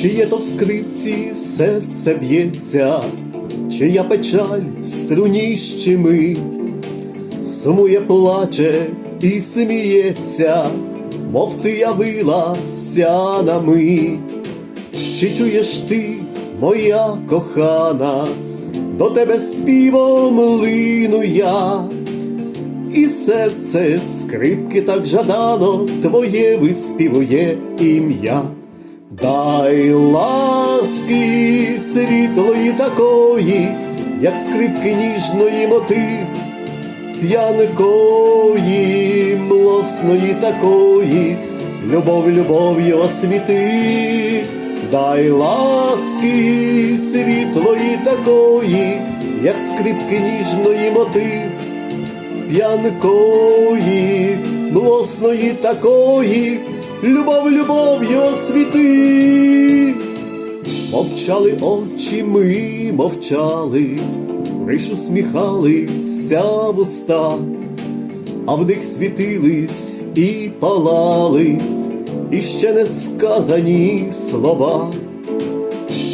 чи є то в скрипці серце б'ється, чия печаль в струні щемить, сумує, плаче і сміється, мов ти явилася на мить. Чи чуєш ти, моя кохана, до тебе співом лину я, і серце скрипки так жадано твоє виспівує ім'я. Дай ласки світлої такої, як скрипки ніжної мотив, п'янкої, млосної такої, любов любов'ю освіти, дай ласки світлої такої, як скрипки ніжної мотив, п'янкої, млосної такої, любов любов'ю освіти. Мовчали очі, ми мовчали, лиш усміхалися вуста, а в них світились і палали, і ще не сказані слова.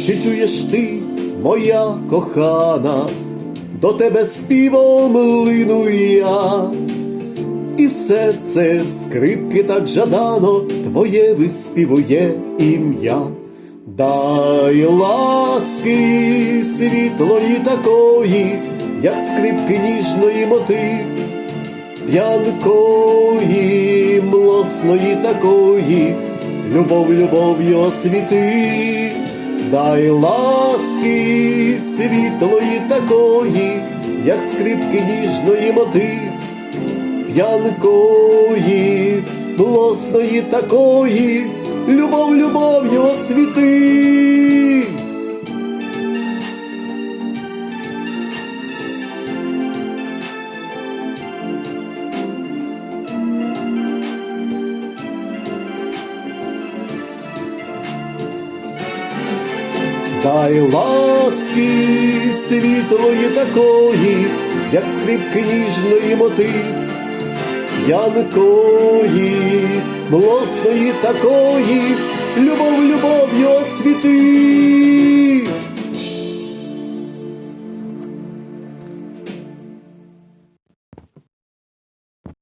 Чи чуєш ти, моя кохана, до тебе співом лину я, і серце скрипки так жадано твоє виспівує ім'я. Дай ласки світлої такої, як скрипки ніжної мотив, п'янкої, млосної такої, любов любов'ю освіти, дай ласки світлої такої, як скрипки ніжної мотив, п'янкої, млосної такої, любов любов'ю освіти. Дай ласки світлої такої, як скрипки ніжної мотив, п'янкої, млосної такої, любов любов'ю освіти.